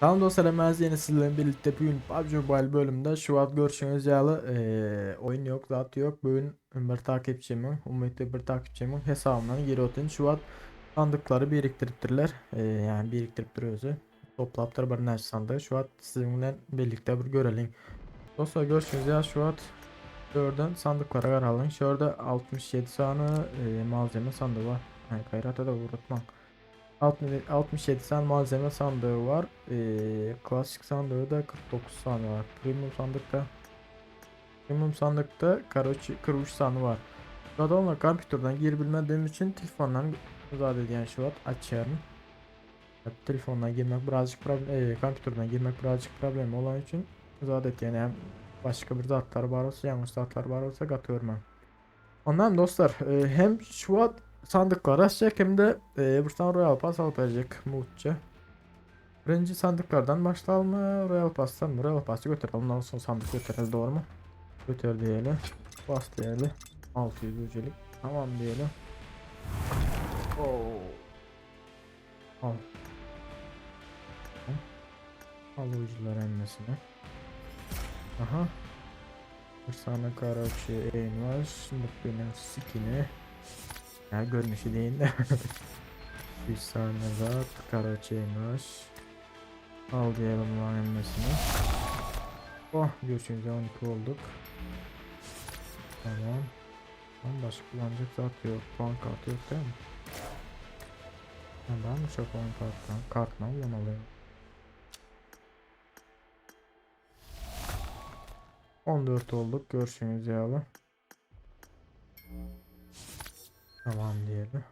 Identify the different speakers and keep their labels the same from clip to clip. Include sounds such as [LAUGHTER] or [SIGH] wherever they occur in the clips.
Speaker 1: Tamam dostlar hemen yeni sizlerle birlikte bugün PUBG Mobile bölümünde şu an görüşünüz yalı eee, oyun yok zaten yok. Bugün bir takipçimin umutlu bir takipçimin hesabından geri otun şu an sandıkları biriktiriptirler. Eee, yani biriktirip duruyoruz toplaptır bir neş sandığı. Şu an sizinle birlikte bir görelim. Dostlar görüşünüz ya şu an Şuradan sandıklara karalım. Şurada 67 tane eee, malzeme sandığı var. Yani gayrata da unutmam. 60 67 tane malzeme sandığı var. Ee, klasik sandığı da 49 tane var. Premium sandıkta Premium sandıkta karoçi 43 tane var. Onunla kompüterden girebilmediğim için telefondan müsaade ediyen şu an açıyorum. Evet, telefondan girmek birazcık problem, e, kompüterden girmek birazcık problem olan için müsaade et yani başka bir zatlar var olsa yanlış zatlar var olsa katıyorum ben. Ondan dostlar e, hem şu an sandıklar açacak hem de e, Royal Pass alıp verecek muhtemelen. Birinci sandıklardan başlayalım mı? Royal Pass'tan mı? Royal Pass'ı götürelim. Ondan sonra sandık götürelim doğru mu? Götür diyelim. Bas diyelim. 600 ücelik. Tamam diyelim. Oo. Al. Al ucular emmesine. Aha. Eğin var. Şimdi benim skini. Ya görünüşü değil de. [LAUGHS] Bir karaçı eğin var. Al diyelim lan emmesine. Oh görüşünüz 12 olduk. Tamam. Ama başka kullanacak zat yok. Puan kartı yok değil mi? Ben mi çok puan karttan? Kartla kullanmalıyım. 14 olduk. Görüşünüz yağlı. Tamam diyelim.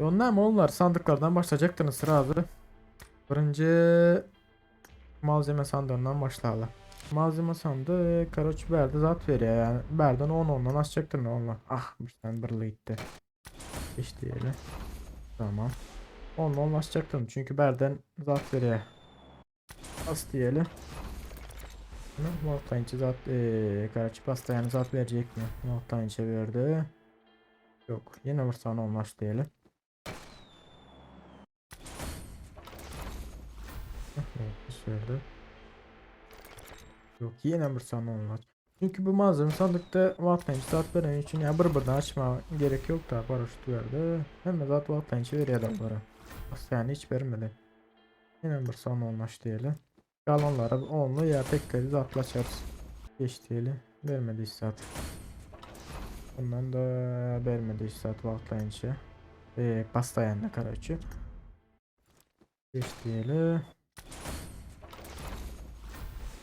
Speaker 1: E onlar mı onlar? Sandıklardan başlayacaktınız sıra hazır. Birinci malzeme sandığından başlayalım. Malzeme sandığı karoç verdi zat veriyor yani. Berden 10 ondan açacaktır ne onlar. Ah bir tane birliği gitti. İş diyelim. Tamam. 10 10 açacaktım çünkü Berden zat veriyor. As diyelim. Mortayınçı zat eee Karaçı pasta yani zat verecek mi? Mortayınçı verdi. Yok. Yine tane olmaz diyelim. Söyledi. Yok yine tane olmaz. Çünkü bu malzeme sandıkta Mortayınçı zat veren için ya bir birden açma gerek yok da paraşüt verdi. Hem de zat Mortayınçı veriyor adamlara. Yani hiç vermedi. Yine tane olmaz diyelim. Kalanlara onlu ya tek kez atlaşırız. Geçtiğiyle vermedi zaten. Bundan da vermedi zaten vaklayınca. Ee, pastayanla karaçı. Geçtiğiyle.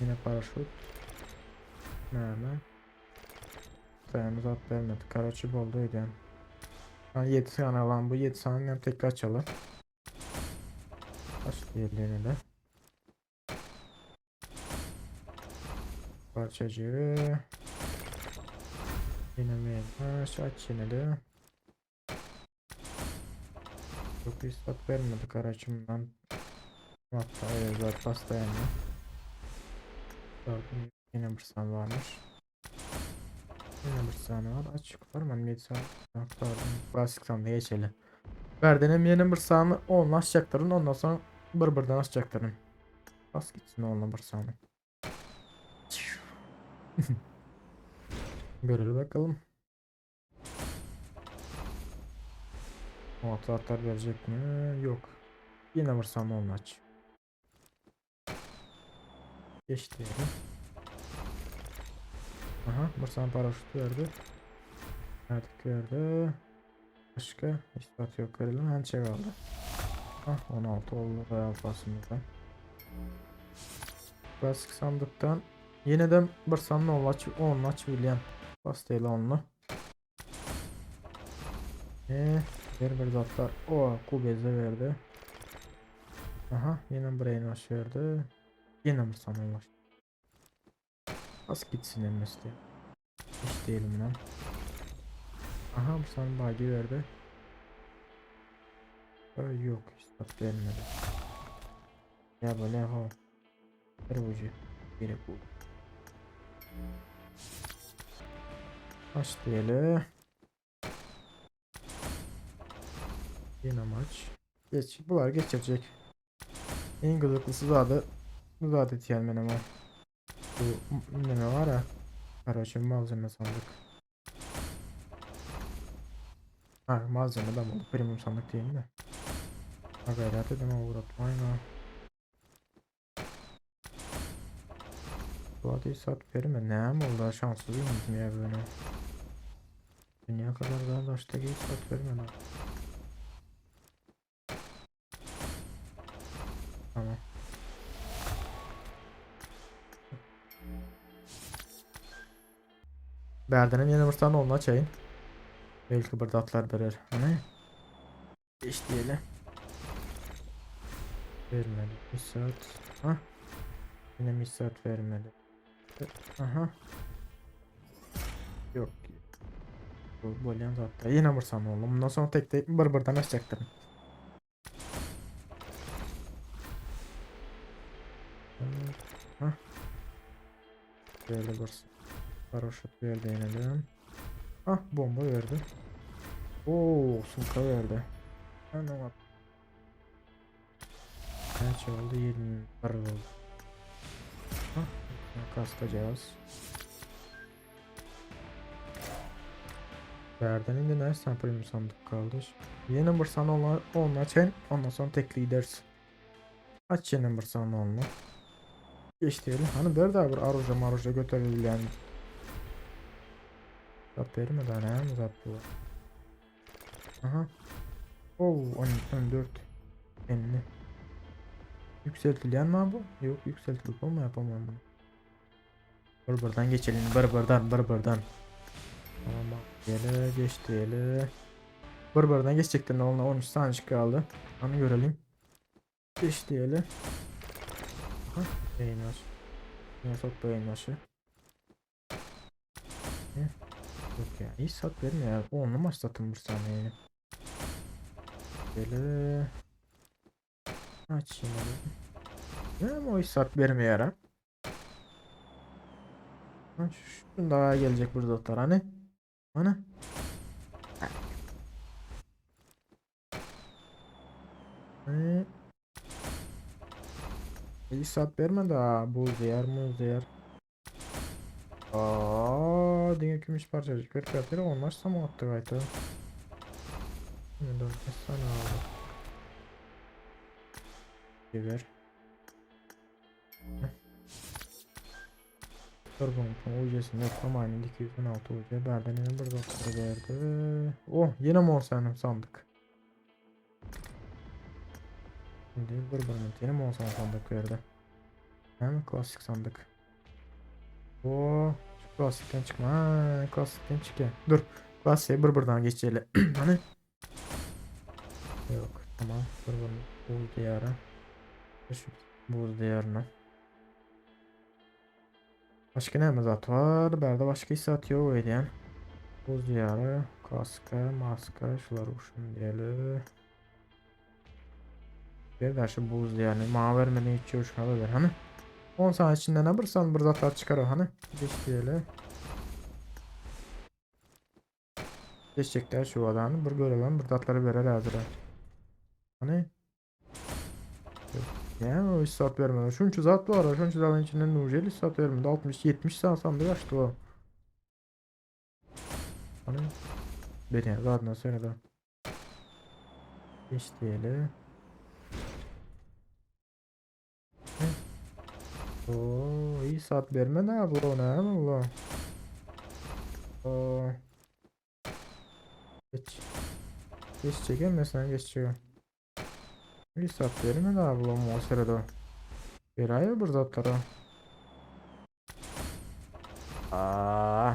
Speaker 1: Yine paraşüt. Nerede? Dayanız at vermedi. Karaçı bolduydu yani. Ha 7 tane alan bu 7 tane tekrar açalım. Başka yerlerine de. Parçacığı. Yine meyve. Aç yine de. Çok ispat vermedik aracımdan. Hatta evet pasta yani. Gördüm yine bir saniye varmış. Yine bir saniye var. Açık var mı? Bir saniye. Pardon. Klasik sandığa geçelim. Verdenem yeni bir saniye. Onunla açacakların. Ondan sonra bir birden açacakların. Bas gitsin onunla bir saniye. [LAUGHS] Görelim bakalım. O atlar verecek mi? Yok. Yine vursam onun aç. Geçti yani. Aha vursam paraşüt verdi. Artık verdi. Başka ispat yok verelim. Hançe kaldı. Ah 16 oldu bayağı basımızdan. Klasik sandıktan Yeniden bir sanlı olaç, onlaç William. Pastayla onlu. Eee, ver bir zatlar. O, kubeze verdi. Aha, yine brain wash verdi. Yine bir olaç. Az gitsin emmesti. Hiç değilim lan. Aha, bir sanlı bagi verdi. Ee, yok, ispat vermedi. Ya böyle ha. Ver bucu. Yine bu. Maç diyelim. Yine maç. Geç, bunlar geçecek. En gıdıklısı zaten zaten tiyanmen ama. Bu ne var ya? Araçın malzeme sandık. Ha malzeme de bu premium sandık değil mi? Ha gayret edeme uğratmayın ha. Bu adı sat verme ne mi oldu şanssızıyım ya böyle. Dünya kadar daha başta geç sat verme lan. Tamam. Berdenin yeni vursan onunla çayın. Belki burada atlar verir. Hani? İş diyelim. Vermedi. Bir saat. Ha? Yine bir saat vermedi. Aha. Yok. Bolyan zaten. Yine vursam oğlum. Bundan sonra tek tek bır bırdan açacaktım. Hah. Böyle vursun. Paraşüt verdi yine Ah bomba verdi. Oo sunka verdi. Ana Kaç oldu? 20 para oldu. Hah. Kaskacağız. Verden indi ne sen premium sandık kaldı. Yeni number sana onlar onlar açın ondan sonra tek leaders. Aç yeni number sana onunla. Geç diyelim. Hani der de bir aruca maruca götürebilir yani. Zap verme daha ne mi zap bu? Aha. Oo 14. 50. Yükseltilen mi bu? Yok yükseltilip ama yapamam bunu. Barbardan geçelim. Barbardan, barbardan. Tamam bak. Yele geçti yele. Barbardan geçecektir ne oldu? 13 saniye kaldı. Onu görelim. Geçti yele. Aha. Beyin var. Yine sok beyin başı. Ne? Yok ya. İyi sat verme ya. Onlu maç satın bir saniye. Böyle. Aç. Ne ama o iş sat verme ya. Ha, şunu daha gelecek burada otar Hani. İyi saat verme daha. Buz yer muz yer. Aa, dünya gümüş parçacık. Ver fiyatları olmazsa mı attı gayet o? Ne dört tane aldı. Ver. Turbo'nun UC'sinde tamamen 216 UC. Berden'in doktora verdi. Oh yine mor sanım sandık. Şimdi bölümün yeni mor sandık verdi. Hem klasik sandık. Oo, şu klasikten çıkma. Ha, klasikten çıkıyor. Dur. Klasiğe bir buradan geçelim. hani? Yok. Tamam. Bunun buz diyarı. Şu buz diyarına. Başka ne zat var? Berde başka hissat yok öyle Buz diyarı, kaska, maska, şular uşun diyelim. Bir de şu buz diyarı, mavi vermeden hiç uçmalı ver hani. 10 saniye içinde ne birsan bir zatlar çıkar hani. Geç diyelim. Geçecekler şu adamı bir görelim bir zatları verer hazır. Hani. Ya o hiç saat vermedi. Şunçu zat var. Şunçu zatın içinden Nurceli saat vermedi. 60 70 saat sandık açtı o. Hani beni zaten sonra da Geç diyelim. Oo iyi saat verme ne bu ne Allah. Oo. Geç. Geç çekemezsen geç çekiyor. İyi saat verme ne bu o sırada. Bir ay bir zatlara. Aa.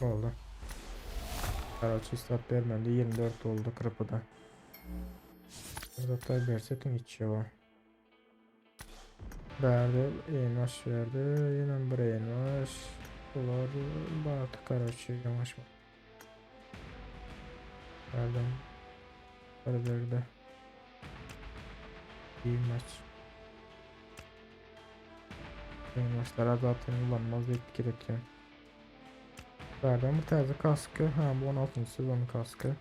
Speaker 1: Oldu. Karaçı istat vermedi 24 oldu kırpıda. Zaten versetin içiyor. Verdi, elmas verdi, yine bir elmas. Bunlar batı karaçı yavaş mı? Verdim. Para verdi. İyi maç. Elmaslara zaten kullanmaz etki üretiyor. Verdim bir tane kaskı. Ha bu 16. sezon kaskı.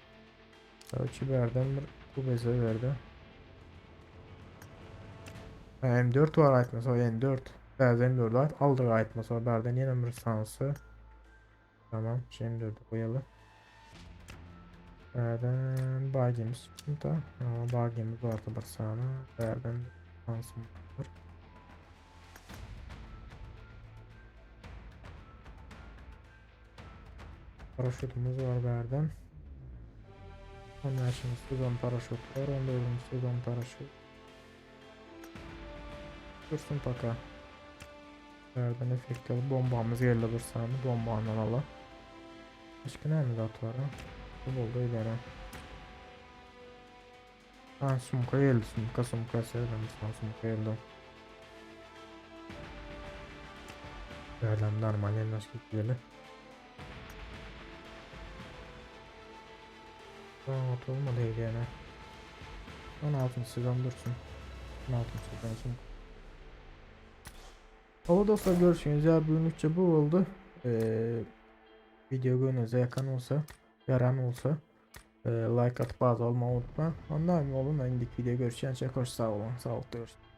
Speaker 1: Ölçü verdim. Bu beze verdi. Ha, M4 var aytmasa o M4. Bəzi M4 var. Aldıq aytmasa o berden yine bir sansı. Tamam. Şimdi M4'ü koyalım. Berden bagimiz çıktı da. Ama bagimiz vardı bir sana. Berden sansım var. Paraşütümüz var berden. Ondan şimdi sezon paraşüt var. Onda ölüm sezon paraşüt. Dursun paka. Nereden efektli bombamız yerle saniye bombandan ala. Başka ne mi var ha? Bu oldu idare. Ha sumka geldi sumka sumka sevdim sana sumka geldi. Yerden normal yerler gidelim. Tamam olmadı yani. 16. sezon dursun. 16. sezon için. Hava dostlar görüşürüz. Ya bugünlükçe bu oldu. Ee, video gönlünüze yakın olsa, yaran olsa e, like atıp bazı olmayı unutma. Ondan olun. Öndeki video görüşeceğiz. Çok hoş sağ olun. Sağ olun.